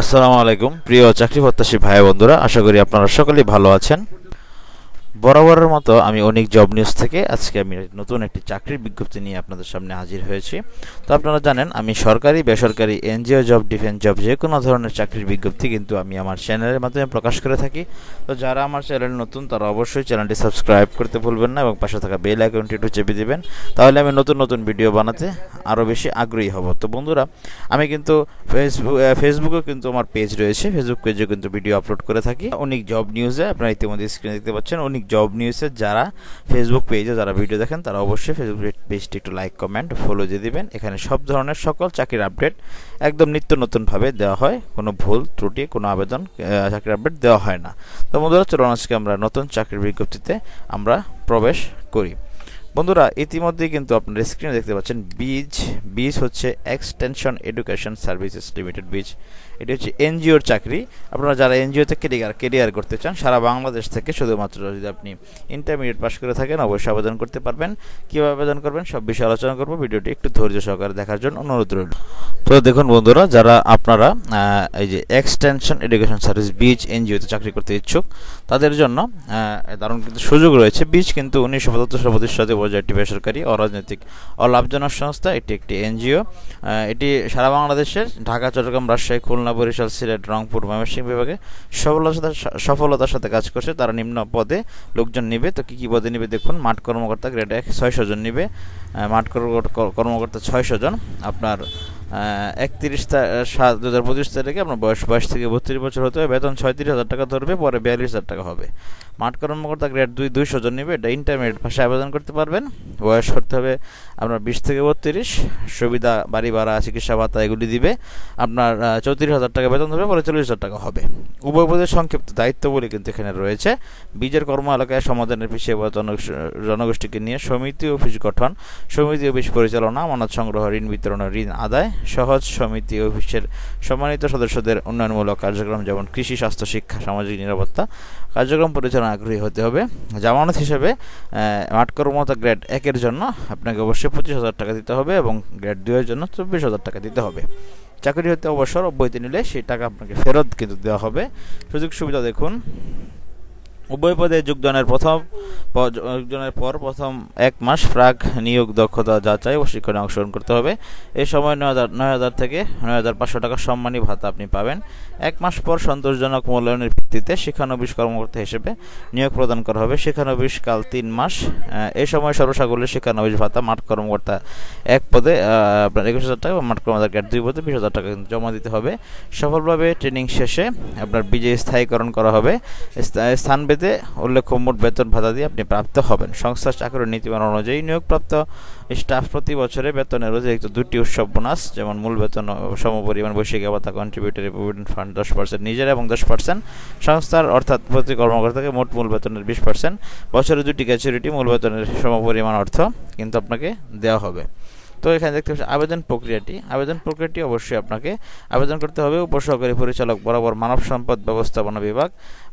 আসসালামু আলাইকুম। প্রিয় চাকরি প্রত্যাশী ভাই বন্ধুরা আশা করি আপনারা সকলেই ভালো আছেন। বরাবরের মতো আমি অনেক জব নিউজ থেকে আজকে আমি নতুন একটি চাকরির বিজ্ঞপ্তি নিয়ে আপনাদের সামনে হাজির হয়েছি। তো আপনারা জানেন, আমি সরকারি, বেসরকারি, এনজিও জব, ডিফেন্স জব যে কোনো ধরনের চাকরির বিজ্ঞপ্তি কিন্তু আমি আমার চ্যানেলের মাধ্যমে প্রকাশ করে থাকি। তো যারা আমার চ্যানেল নতুন, তারা অবশ্যই চ্যানেলটি সাবস্ক্রাইব করতে ভুলবেন না এবং পাশে থাকা বেল আইকনটি একটু চেপে দেবেন। তাহলে আমি নতুন নতুন ভিডিও বানাতে আরও বেশি আগ্রহী হব। তো বন্ধুরা, আমি কিন্তু ফেসবুক ফেসবুকেও কিন্তু আমার পেজ রয়েছে। ফেসবুক পেজেও কিন্তু ভিডিও আপলোড করে থাকি। অনেক জব নিউজে আপনারা ইতিমধ্যে স্ক্রিনে দেখতে পাচ্ছেন। অনেক জব নিউজের যারা ফেসবুক পেজে যারা ভিডিও দেখেন, তারা অবশ্যই ফেসবুক পেজটি একটু লাইক কমেন্ট ফলো দিয়ে দেবেন। এখানে সব ধরনের সকল চাকরির আপডেট একদম নিত্য নতুনভাবে দেওয়া হয়। কোনো ভুল, ত্রুটি, কোনো আবেদন চাকরির আপডেট দেওয়া হয় না। তো বন্ধুরা, চলুন আজকে আমরা নতুন চাকরির বিজ্ঞপ্তিতে আমরা প্রবেশ করি। বন্ধুরা, ইতিমধ্যেই কিন্তু আপনারা স্ক্রিনে দেখতে পাচ্ছেন বীজ। বীজ হচ্ছে এক্সটেনশন এডুকেশন সার্ভিসেস লিমিটেড বীজ। এটি হচ্ছে এনজিওর চাকরি। আপনারা যারা এনজিওতে কেরিয়ার কেরিয়ার করতে চান, সারা বাংলাদেশ থেকে শুধুমাত্র যদি আপনি ইন্টারমিডিয়েট পাস করে থাকেন, অবশ্যই আবেদন করতে পারবেন। কীভাবে আবেদন করবেন, সব বিষয়ে আলোচনা করব। ভিডিওটি একটু ধৈর্য সহকারে দেখার জন্য অনুরোধ রইল। তো দেখুন বন্ধুরা, যারা আপনারা এই যে এক্সটেনশন এডুকেশন সার্ভিস বীজ এনজিওতে চাকরি করতে ইচ্ছুক, তাদের জন্য দারুণ কিন্তু সুযোগ রয়েছে। বীজ কিন্তু উনিশশো পঁচাত্তর সালে প্রতিষ্ঠিত একটি বেসরকারি অরাজনৈতিক অলাভজনক সংস্থা, এটি একটি এনজিও। এটি সারা বাংলাদেশের ঢাকা, চট্টগ্রাম, রাজশাহী, খুলনা, বরিশাল, সিলেট, রংপুর, ময়মনসিংহ বিভাগে সফলতার সফলতার সাথে কাজ করছে। তারা নিম্ন পদে লোকজন নিবে। তো কী কী পদে নিবে দেখুন, মাঠ কর্মকর্তা গ্রেড এক ছয়শো জন নিবে। মাঠ কর্মকর্তা কর্মকর্তা ছয়শো জন। আপনার একত্রিশ সাত দু হাজার পঁচিশ তারিখে আপনার বয়স বাইশ থেকে বত্রিশ বছর হতে হবে। বেতন ছয়ত্রিশ হাজার টাকা ধরবে, পরে বিয়াল্লিশ হাজার টাকা হবে। মাঠ কর্মকর্তা গ্রেড দুই দুইশো জন নেবে। এটা ইন্টারমিডিয়েট ভাষায় আবেদন করতে পারবেন। বয়স করতে হবে আপনার বিশ থেকে বত্রিশ। সুবিধা, বাড়ি ভাড়া, চিকিৎসা ভাতা এগুলি দিবে। আপনার চৌত্রিশ হাজার টাকা বেতন পরে চল্লিশ হাজার টাকা হবে। উভয় পদের সংক্ষিপ্ত দায়িত্বগুলি কিন্তু এখানে রয়েছে। বীজের কর্ম এলাকায় সমাধানের পিছিয়ে জনগোষ্ঠীকে নিয়ে সমিতি অফিস গঠন। সমিতি অফিস পরিচালনা মানত সংগ্রহ, ঋণ বিতরণ ঋণ আদায়। সহজ সমিতি অফিসের সম্মানিত সদস্যদের উন্নয়নমূলক কার্যক্রম যেমন কৃষি, স্বাস্থ্য, শিক্ষা, সামাজিক নিরাপত্তা। কার্যক্রম পরিচালনা আগ্রহী হতে হবে। জামানত হিসেবে মাঠ গ্রেড একের জন্য আপনাকে অবশ্যই পঁচিশ হাজার টাকা দিতে হবে এবং গ্রেড দুইয়ের জন্য চব্বিশ হাজার টাকা দিতে হবে। চাকরি হতে অবসর অব্যাহতি নিলে সেই টাকা আপনাকে ফেরত কিন্তু দেওয়া হবে। সুযোগ সুবিধা দেখুন। উভয় পদে যোগদানের প্রথম যোগদানের পর প্রথম এক মাস প্রাক নিয়োগ দক্ষতা যাচাই ও শিক্ষণে অংশগ্রহণ করতে হবে। এই সময় নয় হাজার থেকে নয় হাজার পাঁচশো টাকা সম্মানী ভাতা আপনি পাবেন। এক মাস পর সন্তোষজনক মূল্যায়নের ভিত্তিতে শিক্ষানবিশ কর্মকর্তা হিসেবে নিয়োগ প্রদান করা হবে। শিক্ষানবিশ কাল তিন মাস। এই সময় সর্বসাকুল্যে শিক্ষানবিশ ভাতা মাঠ কর্মকর্তা এক পদে আপনার একুশ হাজার টাকা, মাঠ কর্মকর্তা গ্রেড দুই পদে বিশ হাজার টাকা জমা দিতে হবে। সফলভাবে ট্রেনিং শেষে আপনার বিজয় স্থায়ীকরণ করা হবে। স্থা- স্থান পেতে উল্লেখ্য মোট বেতন ভাতা দিয়ে আপনি প্রাপ্ত হবেন। সংস্থার চাকরির নীতিমালা অনুযায়ী নিয়োগপ্রাপ্ত স্টাফ প্রতি বছরে বেতনের অতিরিক্ত দুটি উৎসব বোনাস, যেমন মূল বেতন সম সমপরিমাণ বৈশ্বিক আবাতা কন্ট্রিবিউটারি প্রভিডেন্ট ফান্ড দশ পার্সেন্ট নিজের এবং দশ পার্সেন্ট সংস্থার, অর্থাৎ প্রতি কর্মকর্তাকে মোট মূল বেতনের বিশ পার্সেন্ট বছরে দুটি গ্যাচুরিটি মূল বেতনের সমপরিমাণ অর্থ কিন্তু আপনাকে দেওয়া হবে। তো এখানে দেখতে পাচ্ছি আবেদন প্রক্রিয়াটি। আবেদন প্রক্রিয়াটি অবশ্যই আপনাকে আবেদন করতে হবে। উপসহকারী পরিচালক বরাবর মানব সম্পদ ব্যবস্থাপনা বিভাগ,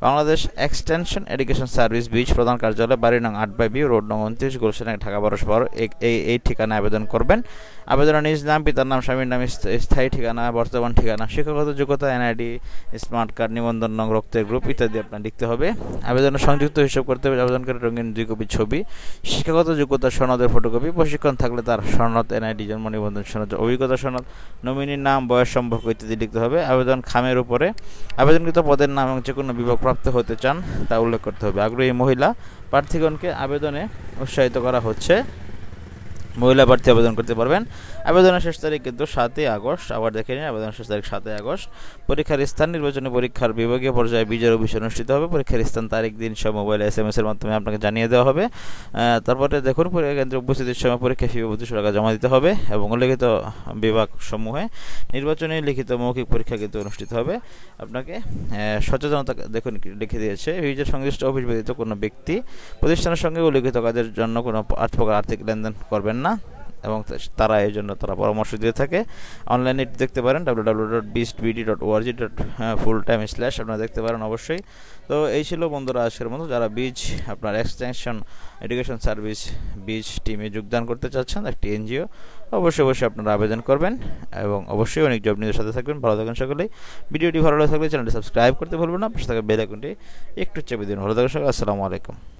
বাংলাদেশ এক্সটেনশন এডুকেশন সার্ভিস বীজ প্রধান কার্যালয় বাড়ি নং আট বাই বি, রোড নং উনত্রিশ, গুলশান ঢাকা বারোশো বারো এই ঠিকানায় আবেদন করবেন। আবেদনের নিজ নাম, পিতার নাম, স্বামীর নাম স্থ- স্থায়ী ঠিকানা, বর্তমান ঠিকানা, শিক্ষাগত যোগ্যতা এনআইডি স্মার্ট কার্ড, নিবন্ধন, নং রক্তের গ্রুপ ইত্যাদি আপনার লিখতে হবে। আবেদনের সংযুক্ত হিসাব করতে হবে, আবেদনকারী রঙিন দুই কপি ছবি, শিক্ষাগত যোগ্যতা, সনদের ফটোকপি, প্রশিক্ষণ থাকলে তার সনদ এনআইডি জন্ম নিবন্ধন সনদ, অভিজ্ঞতা সনদ, নমিনির নাম, বয়স সম্পর্ক ইত্যাদি লিখতে হবে। আবেদন খামের উপরে আবেদনকৃত পদের নাম এবং যে কোনো বিভাগ প্রাপ্ত হতে চান তা উল্লেখ করতে হবে। আগ্রহী মহিলা প্রার্থীগণকে আবেদনে উৎসাহিত করা হচ্ছে। মহিলা প্রার্থী আবেদন করতে পারবেন। আবেদনের শেষ তারিখ কিন্তু সাতই আগস্ট। আবার দেখে নিন, আবেদনের শেষ তারিখ সাতই আগস্ট। পরীক্ষার স্থান, নির্বাচনী পরীক্ষার বিভাগীয় পর্যায়ে বিজয় অফিসে অনুষ্ঠিত হবে। পরীক্ষার স্থান, তারিখ, দিন সব মোবাইল এস এম এর মাধ্যমে আপনাকে জানিয়ে দেওয়া হবে। তারপরে দেখুন, পরীক্ষা কেন্দ্রে উপস্থিতির সময় পরীক্ষা ফি দুশো টাকা জমা দিতে হবে এবং উল্লেখিত বিভাগ সমূহে নির্বাচনী, লিখিত, মৌখিক পরীক্ষা কিন্তু অনুষ্ঠিত হবে। আপনাকে সচেতনতা দেখুন, লিখে দিয়েছে ভিজের সংশ্লিষ্ট অফিস ব্যতীত কোনো ব্যক্তি প্রতিষ্ঠানের সঙ্গে উল্লেখিত কাজের জন্য কোনো আর্থ প্রকার আর্থিক লেনদেন করবেন না, এবং তারা এই জন্য তারা পরামর্শ দিয়ে থাকে। অনলাইনে এটি দেখতে পারেন W W dot bist BD dot ORG dot full time slash আপনারা দেখতে পারেন অবশ্যই। তো এই ছিল বন্ধুরা আজকের মতো, যারা বীজ আপনার এক্সটেনশন এডুকেশন সার্ভিস বীজ টিমে যোগদান করতে চাচ্ছেন, একটি এনজিও, অবশ্যই অবশ্যই আপনারা আবেদন করবেন এবং অবশ্যই অনেক জব নিউজের সাথে থাকবেন। ভালো থাকবেন সকলেই। ভিডিওটি ভালো লাগে থাকলে চ্যানেলটি সাবস্ক্রাইব করতে ভুলবেন না, পাশে থাকা বেল আইকনটি একটু চেপে দিন। ভালো থাকবেন সকলে, আসসালামু আলাইকুম।